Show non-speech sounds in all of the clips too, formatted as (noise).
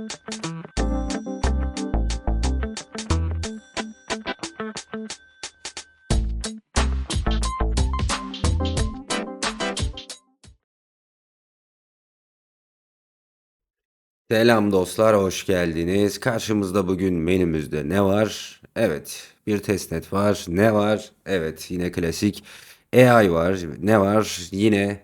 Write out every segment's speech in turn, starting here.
Selam dostlar, hoş geldiniz. Karşımızda bugün menümüzde ne var? Evet, bir testnet var. Ne var? Evet, yine klasik AI var. Ne var? Yine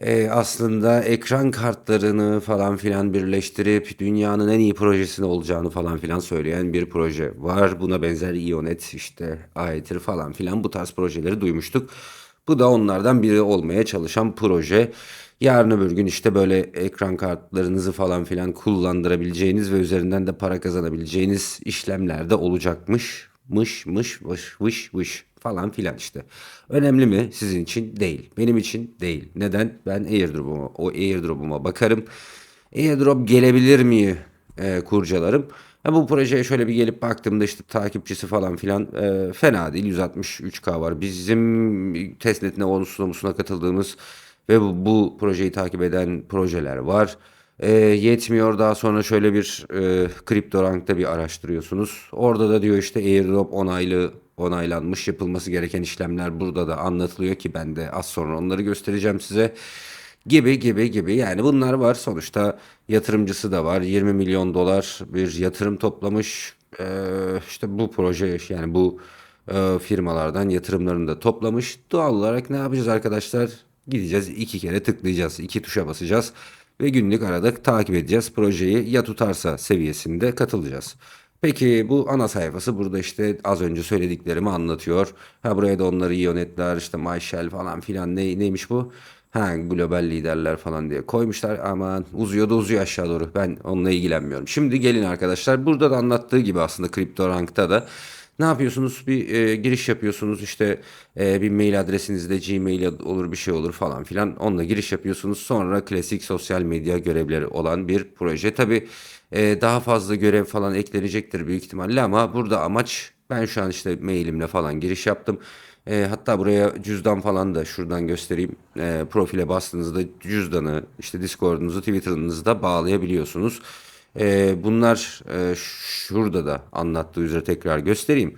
e, aslında ekran kartlarını falan filan birleştirip dünyanın en iyi projesini olacağını falan filan söyleyen bir proje var. Buna benzer Ionet, işte Aether falan filan bu tarz projeleri duymuştuk. Bu da onlardan biri olmaya çalışan proje. Yarın öbür gün işte böyle ekran kartlarınızı falan filan kullandırabileceğiniz ve üzerinden de para kazanabileceğiniz işlemlerde olacakmış. Mış mış vış vış vış falan filan işte. Önemli mi? Sizin için değil. Benim için değil. Neden? Ben airdrop'uma, o airdrop'uma bakarım. Airdrop gelebilir mi e, kurcalarım. Ha, bu projeye şöyle bir gelip baktığımda işte takipçisi falan filan e, fena değil. 163K var. Bizim testnetine onusuna katıldığımız ve bu, bu projeyi takip eden projeler var. E, yetmiyor daha sonra şöyle bir e, CryptoRank'ta bir araştırıyorsunuz. Orada da diyor işte airdrop onaylı onaylanmış yapılması gereken işlemler burada da anlatılıyor ki ben de az sonra onları göstereceğim size. Gibi gibi gibi. Yani bunlar var. Sonuçta yatırımcısı da var. 20 milyon dolar bir yatırım toplamış. Ee, işte bu proje yani bu e, firmalardan yatırımlarını da toplamış. Doğal olarak ne yapacağız arkadaşlar? Gideceğiz iki kere tıklayacağız iki tuşa basacağız ve günlük arada takip edeceğiz projeyi. Ya tutarsa seviyesinde katılacağız. Peki bu ana sayfası burada işte az önce söylediklerimi anlatıyor. Ha buraya da onları iyonetler işte MyShell falan filan ne, neymiş bu? Ha global liderler falan diye koymuşlar. Aman uzuyor da uzuyor aşağı doğru. Ben onunla ilgilenmiyorum. Şimdi gelin arkadaşlar. Burada da anlattığı gibi aslında CryptoRank'ta da ne yapıyorsunuz? Bir e, giriş yapıyorsunuz işte e, bir mail adresinizde Gmail olur bir şey olur falan filan. Onunla giriş yapıyorsunuz. Sonra klasik sosyal medya görevleri olan bir proje. Tabi e, daha fazla görev falan eklenecektir büyük ihtimalle ama burada amaç ben şu an işte mailimle falan giriş yaptım. E, hatta buraya cüzdan falan da şuradan göstereyim. E, profile bastığınızda cüzdanı, işte Discord'unuzu, Twitter'ınızı da bağlayabiliyorsunuz. E, bunlar e, şurada da anlattığı üzere tekrar göstereyim.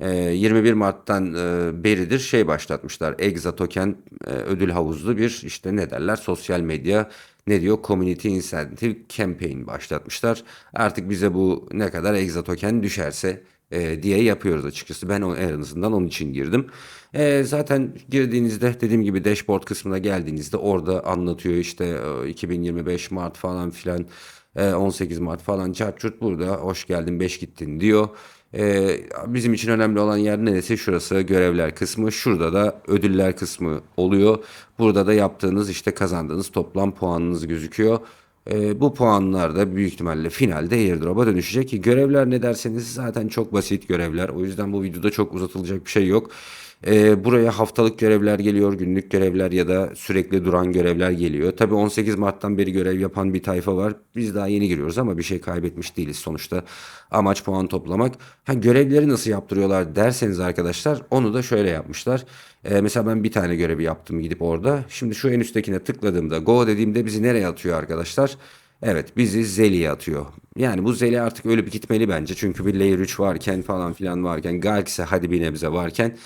E, 21 Mart'tan e, beridir şey başlatmışlar. Exa Token e, ödül havuzlu bir işte ne derler sosyal medya ne diyor Community Incentive Campaign başlatmışlar. Artık bize bu ne kadar Exa Token düşerse e, diye yapıyoruz açıkçası. Ben en azından onun için girdim. E, zaten girdiğinizde dediğim gibi dashboard kısmına geldiğinizde orada anlatıyor işte e, 2025 Mart falan filan e, 18 Mart falan çarçurt burada hoş geldin 5 gittin diyor. E, bizim için önemli olan yer neresi? Şurası görevler kısmı. Şurada da ödüller kısmı oluyor. Burada da yaptığınız işte kazandığınız toplam puanınız gözüküyor. E, bu puanlar da büyük ihtimalle finalde airdrop'a dönüşecek ki görevler ne derseniz zaten çok basit görevler. O yüzden bu videoda çok uzatılacak bir şey yok. E, buraya haftalık görevler geliyor, günlük görevler ya da sürekli duran görevler geliyor. Tabi 18 Mart'tan beri görev yapan bir tayfa var. Biz daha yeni giriyoruz ama bir şey kaybetmiş değiliz sonuçta. Amaç puan toplamak. Ha, görevleri nasıl yaptırıyorlar derseniz arkadaşlar onu da şöyle yapmışlar. E, mesela ben bir tane görevi yaptım gidip orada. Şimdi şu en üsttekine tıkladığımda go dediğimde bizi nereye atıyor arkadaşlar? Evet bizi Zeli'ye atıyor. Yani bu Zeli artık ölüp gitmeli bence. Çünkü bir Layer 3 varken falan filan varken Galaxy hadi bir nebze varken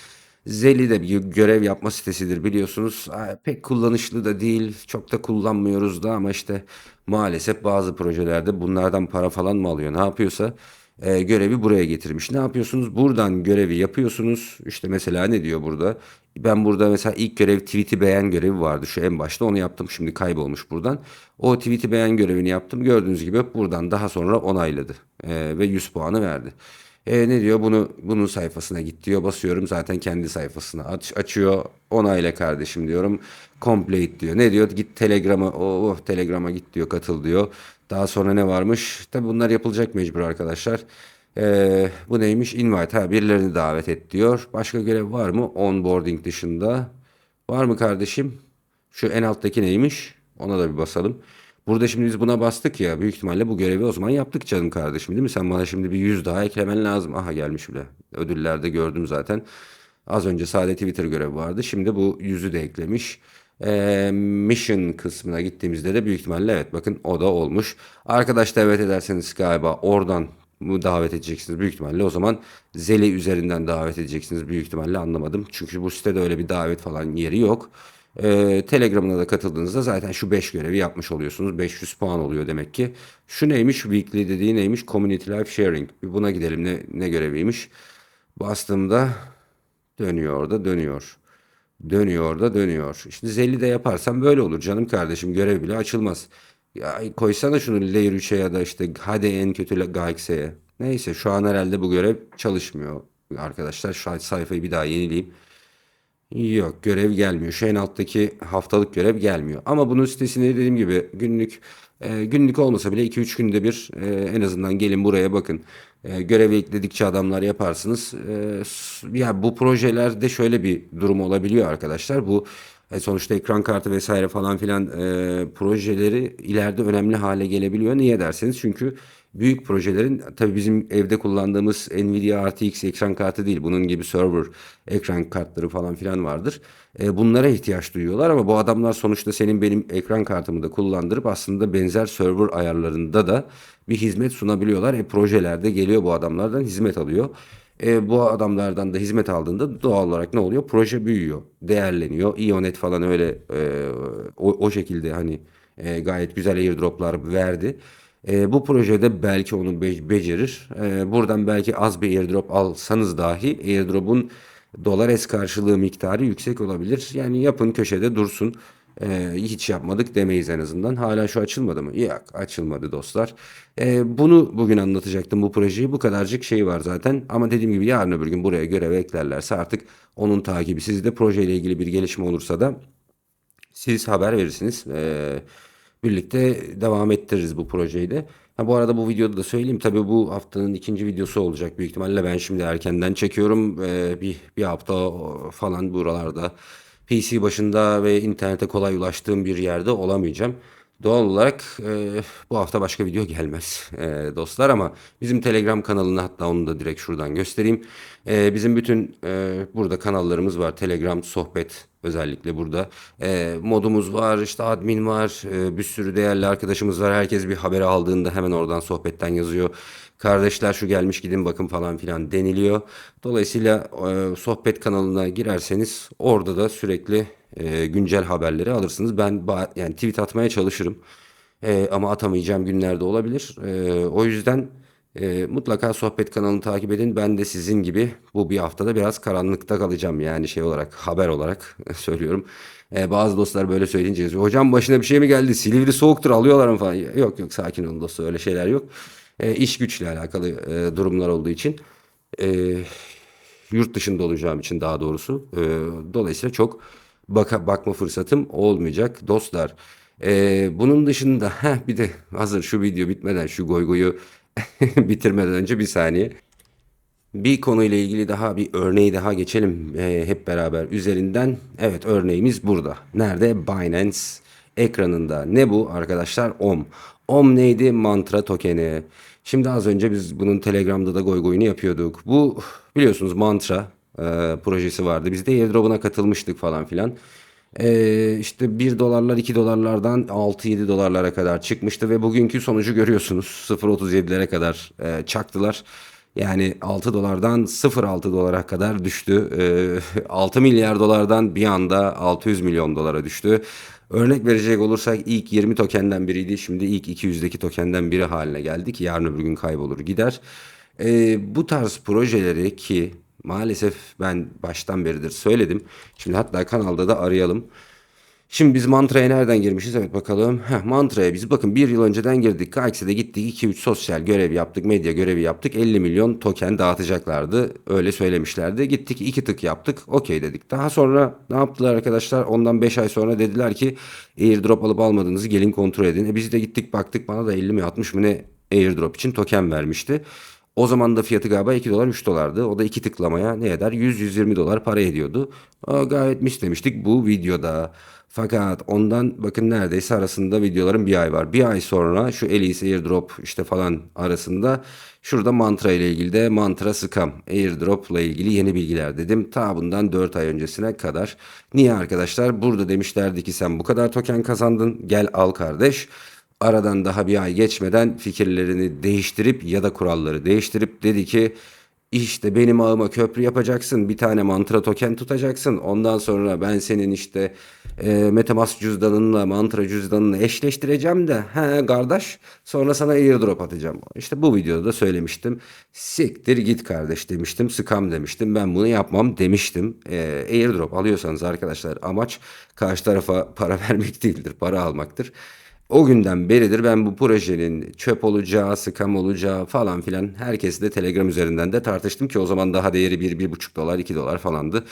Zeli de bir görev yapma sitesidir biliyorsunuz. Pek kullanışlı da değil. Çok da kullanmıyoruz da ama işte maalesef bazı projelerde bunlardan para falan mı alıyor ne yapıyorsa e, görevi buraya getirmiş. Ne yapıyorsunuz? Buradan görevi yapıyorsunuz. İşte mesela ne diyor burada? Ben burada mesela ilk görev tweet'i beğen görevi vardı şu en başta onu yaptım şimdi kaybolmuş buradan. O tweet'i beğen görevini yaptım gördüğünüz gibi buradan daha sonra onayladı e, ve 100 puanı verdi. E, ne diyor? Bunu bunun sayfasına git diyor. Basıyorum zaten kendi sayfasına aç, açıyor. Onayla kardeşim diyorum. Complete diyor. Ne diyor? Git Telegram'a. Oh, oh Telegram'a git diyor. Katıl diyor. Daha sonra ne varmış? Tabi bunlar yapılacak mecbur arkadaşlar. Ee, bu neymiş? Invite. Ha, birilerini davet et diyor. Başka görev var mı? Onboarding dışında. Var mı kardeşim? Şu en alttaki neymiş? Ona da bir basalım. Burada şimdi biz buna bastık ya. Büyük ihtimalle bu görevi o zaman yaptık canım kardeşim değil mi? Sen bana şimdi bir yüz daha eklemen lazım. Aha gelmiş bile. Ödüllerde gördüm zaten. Az önce sade Twitter görevi vardı. Şimdi bu yüzü de eklemiş. Eee, mission kısmına gittiğimizde de büyük ihtimalle evet bakın o da olmuş. Arkadaş davet ederseniz galiba oradan mı davet edeceksiniz büyük ihtimalle o zaman Zeli üzerinden davet edeceksiniz büyük ihtimalle anlamadım. Çünkü bu sitede öyle bir davet falan yeri yok. Eee, Telegram'ına da katıldığınızda zaten şu 5 görevi yapmış oluyorsunuz. 500 puan oluyor demek ki. Şu neymiş? Weekly dediği neymiş? Community Life Sharing. Bir buna gidelim ne, ne göreviymiş. Bastığımda dönüyor da dönüyor. Dönüyor da dönüyor. İşte Zelli de yaparsam böyle olur canım kardeşim. Görev bile açılmaz. Ya koysana şunu Layer 3'e ya da işte hadi en kötü GAX'e. Neyse şu an herhalde bu görev çalışmıyor. Arkadaşlar şu sayfayı bir daha yenileyim. Yok görev gelmiyor. Şu alttaki haftalık görev gelmiyor. Ama bunun sitesinde dediğim gibi günlük e, günlük olmasa bile 2-3 günde bir e, en azından gelin buraya bakın. E, görevi ekledikçe adamlar yaparsınız. E, ya bu projelerde şöyle bir durum olabiliyor arkadaşlar. Bu e, sonuçta ekran kartı vesaire falan filan e, projeleri ileride önemli hale gelebiliyor. Niye derseniz çünkü büyük projelerin tabii bizim evde kullandığımız Nvidia RTX ekran kartı değil. Bunun gibi server ekran kartları falan filan vardır. E, bunlara ihtiyaç duyuyorlar ama bu adamlar sonuçta senin benim ekran kartımı da kullandırıp aslında benzer server ayarlarında da bir hizmet sunabiliyorlar. E, projelerde geliyor bu adamlardan hizmet alıyor. E, bu adamlardan da hizmet aldığında doğal olarak ne oluyor? Proje büyüyor, değerleniyor. Ionet falan öyle e, o, o şekilde hani e, gayet güzel airdroplar verdi. E, bu projede belki onu be- becerir. E, buradan belki az bir airdrop alsanız dahi airdrop'un dolar es karşılığı miktarı yüksek olabilir. Yani yapın köşede dursun. E, hiç yapmadık demeyiz en azından. Hala şu açılmadı mı? Yok açılmadı dostlar. E, bunu bugün anlatacaktım bu projeyi. Bu kadarcık şey var zaten. Ama dediğim gibi yarın öbür gün buraya görev eklerlerse artık onun takibi. Sizde projeyle ilgili bir gelişme olursa da siz haber verirsiniz. Ee, birlikte devam ettiririz bu projeyi de. Ha, bu arada bu videoda da söyleyeyim. Tabii bu haftanın ikinci videosu olacak büyük ihtimalle. Ben şimdi erkenden çekiyorum. Ee, bir, bir hafta falan buralarda PC başında ve internete kolay ulaştığım bir yerde olamayacağım. Doğal olarak e, bu hafta başka video gelmez e, dostlar ama bizim Telegram kanalını hatta onu da direkt şuradan göstereyim. E, bizim bütün e, burada kanallarımız var. Telegram sohbet özellikle burada. E, modumuz var, işte admin var, e, bir sürü değerli arkadaşımız var. Herkes bir haberi aldığında hemen oradan sohbetten yazıyor. Kardeşler şu gelmiş gidin bakın falan filan deniliyor. Dolayısıyla e, sohbet kanalına girerseniz orada da sürekli e, güncel haberleri alırsınız. Ben yani tweet atmaya çalışırım. E, ama atamayacağım günlerde olabilir. E, o yüzden e, mutlaka sohbet kanalını takip edin. Ben de sizin gibi bu bir haftada biraz karanlıkta kalacağım. Yani şey olarak haber olarak (laughs) söylüyorum. E, bazı dostlar böyle söyleyince. Hocam başına bir şey mi geldi? Silivri soğuktur alıyorlar mı falan. Yok yok sakin olun dostlar öyle şeyler yok. E, iş güçle alakalı e, durumlar olduğu için. E, yurt dışında olacağım için daha doğrusu. E, dolayısıyla çok baka, bakma fırsatım olmayacak dostlar. E, bunun dışında heh, bir de hazır şu video bitmeden şu goygoyu (laughs) bitirmeden önce bir saniye. Bir konuyla ilgili daha bir örneği daha geçelim e, hep beraber üzerinden. Evet örneğimiz burada. Nerede? Binance ekranında. Ne bu arkadaşlar? OM. OM neydi? Mantra tokeni. Şimdi az önce biz bunun Telegram'da da goy goyunu yapıyorduk. Bu biliyorsunuz Mantra e, projesi vardı. Biz de airdrop'una katılmıştık falan filan. E, işte 1 dolarlar 2 dolarlardan 6-7 dolarlara kadar çıkmıştı ve bugünkü sonucu görüyorsunuz. 0.37'lere kadar e, çaktılar. Yani 6 dolardan 0.6 dolara kadar düştü. Ee, (laughs) 6 milyar dolardan bir anda 600 milyon dolara düştü. Örnek verecek olursak ilk 20 tokenden biriydi. Şimdi ilk 200'deki tokenden biri haline geldik. Yarın öbür gün kaybolur gider. Ee, bu tarz projeleri ki maalesef ben baştan beridir söyledim. Şimdi hatta kanalda da arayalım. Şimdi biz mantraya nereden girmişiz? Evet bakalım. Heh, mantraya biz bakın bir yıl önceden girdik. KX'de gittik 2-3 sosyal görev yaptık. Medya görevi yaptık. 50 milyon token dağıtacaklardı. Öyle söylemişlerdi. Gittik 2 tık yaptık. Okey dedik. Daha sonra ne yaptılar arkadaşlar? Ondan 5 ay sonra dediler ki airdrop alıp almadığınızı gelin kontrol edin. E biz de gittik baktık bana da 50 mi 60 mı ne airdrop için token vermişti. O zaman da fiyatı galiba 2 dolar 3 dolardı. O da 2 tıklamaya ne eder? 100-120 dolar para ediyordu. Aa, gayet mis demiştik bu videoda. Fakat ondan bakın neredeyse arasında videoların bir ay var. Bir ay sonra şu Elise Airdrop işte falan arasında şurada mantra ile ilgili de mantra scam airdrop ile ilgili yeni bilgiler dedim. Ta bundan 4 ay öncesine kadar. Niye arkadaşlar? Burada demişlerdi ki sen bu kadar token kazandın gel al kardeş. Aradan daha bir ay geçmeden fikirlerini değiştirip ya da kuralları değiştirip dedi ki işte benim ağıma köprü yapacaksın. Bir tane mantra token tutacaksın. Ondan sonra ben senin işte e, Metamask cüzdanınla mantra cüzdanını eşleştireceğim de he kardeş sonra sana airdrop atacağım. İşte bu videoda da söylemiştim. Siktir git kardeş demiştim. Scam demiştim. Ben bunu yapmam demiştim. E, airdrop alıyorsanız arkadaşlar amaç karşı tarafa para (laughs) vermek değildir. Para almaktır. O günden beridir ben bu projenin çöp olacağı, sıkam olacağı falan filan herkesle Telegram üzerinden de tartıştım ki o zaman daha değeri 1 1,5 dolar 2 dolar falandı.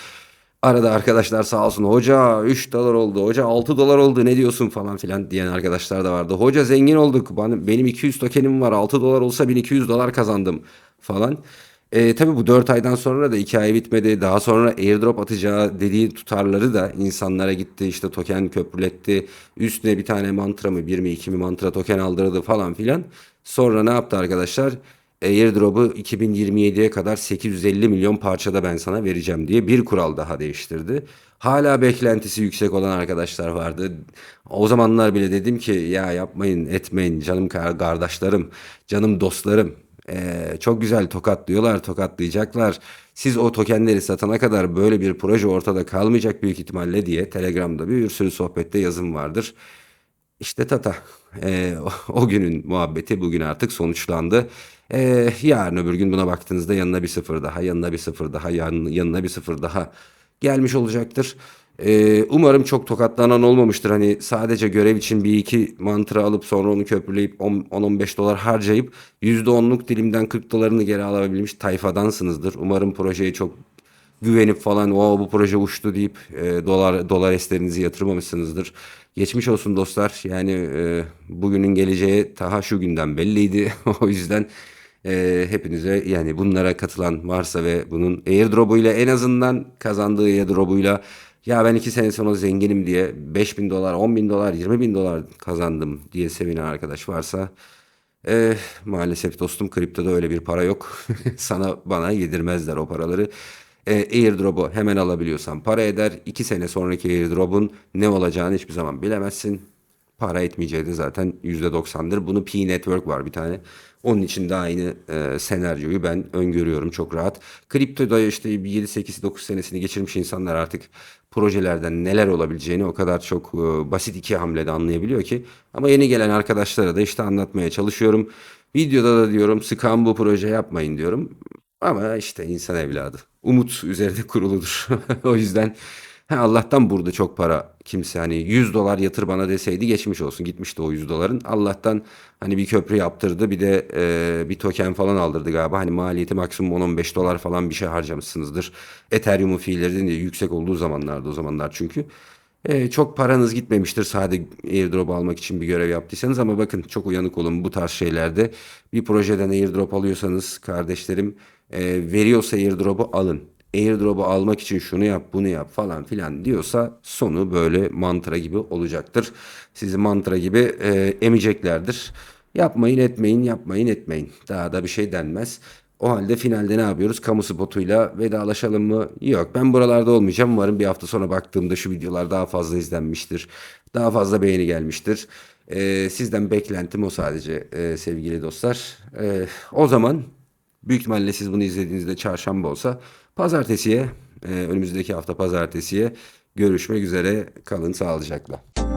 Arada arkadaşlar sağ olsun hoca 3 dolar oldu, hoca 6 dolar oldu ne diyorsun falan filan diyen arkadaşlar da vardı. Hoca zengin olduk benim 200 tokenim var 6 dolar olsa 1200 dolar kazandım falan. E, tabii bu 4 aydan sonra da hikaye bitmedi. Daha sonra airdrop atacağı dediği tutarları da insanlara gitti. işte token köprületti. Üstüne bir tane mantra mı bir mi iki mi mantra token aldırdı falan filan. Sonra ne yaptı arkadaşlar? Airdrop'u 2027'ye kadar 850 milyon parçada ben sana vereceğim diye bir kural daha değiştirdi. Hala beklentisi yüksek olan arkadaşlar vardı. O zamanlar bile dedim ki ya yapmayın etmeyin canım kardeşlerim, canım dostlarım. Ee, çok güzel tokatlıyorlar, tokatlayacaklar. Siz o tokenleri satana kadar böyle bir proje ortada kalmayacak büyük ihtimalle diye Telegram'da bir sürü sohbette yazım vardır. İşte tata. Ee, (laughs) o, günün muhabbeti bugün artık sonuçlandı. Ee, yarın öbür gün buna baktığınızda yanına bir sıfır daha, yanına bir sıfır daha, yanına bir sıfır daha gelmiş olacaktır. Ee, umarım çok tokatlanan olmamıştır. Hani sadece görev için bir iki mantra alıp sonra onu köprüleyip 10-15 dolar harcayıp %10'luk dilimden 40 dolarını geri alabilmiş tayfadansınızdır. Umarım projeye çok güvenip falan o bu proje uçtu deyip e, dolar dolar eslerinizi yatırmamışsınızdır. Geçmiş olsun dostlar. Yani e, bugünün geleceği daha şu günden belliydi. (laughs) o yüzden e, hepinize yani bunlara katılan varsa ve bunun airdrop'uyla en azından kazandığı airdrop'uyla ya ben iki sene sonra zenginim diye 5 bin dolar, 10 bin dolar, 20 bin dolar kazandım diye sevinen arkadaş varsa e, maalesef dostum kriptoda öyle bir para yok. (laughs) Sana bana yedirmezler o paraları. E, airdrop'u hemen alabiliyorsan para eder. 2 sene sonraki airdrop'un ne olacağını hiçbir zaman bilemezsin. Para etmeyeceği de zaten %90'dır. Bunu P Network var bir tane. Onun için de aynı e, senaryoyu ben öngörüyorum çok rahat. Kriptoda işte 7-8-9 senesini geçirmiş insanlar artık projelerden neler olabileceğini o kadar çok e, basit iki hamlede anlayabiliyor ki. Ama yeni gelen arkadaşlara da işte anlatmaya çalışıyorum. Videoda da diyorum sıkan bu proje yapmayın diyorum. Ama işte insan evladı. Umut üzerinde kuruludur. (laughs) o yüzden Allah'tan burada çok para kimse hani 100 dolar yatır bana deseydi geçmiş olsun gitmişti o 100 doların. Allah'tan hani bir köprü yaptırdı bir de e, bir token falan aldırdı galiba. Hani maliyeti maksimum 10-15 dolar falan bir şey harcamışsınızdır. Ethereum'un fiillerinin de yüksek olduğu zamanlarda o zamanlar çünkü. E, çok paranız gitmemiştir sadece airdrop almak için bir görev yaptıysanız ama bakın çok uyanık olun bu tarz şeylerde. Bir projeden airdrop alıyorsanız kardeşlerim e, veriyorsa airdrop'u alın airdrop'u almak için şunu yap bunu yap falan filan diyorsa sonu böyle mantra gibi olacaktır. Sizi mantra gibi e, emeceklerdir. Yapmayın etmeyin yapmayın etmeyin. Daha da bir şey denmez. O halde finalde ne yapıyoruz? Kamu spotuyla vedalaşalım mı? Yok ben buralarda olmayacağım. Umarım bir hafta sonra baktığımda şu videolar daha fazla izlenmiştir. Daha fazla beğeni gelmiştir. Ee, sizden beklentim o sadece e, sevgili dostlar. Ee, o zaman büyük ihtimalle siz bunu izlediğinizde çarşamba olsa Pazartesiye, e, önümüzdeki hafta pazartesiye görüşmek üzere. Kalın sağlıcakla.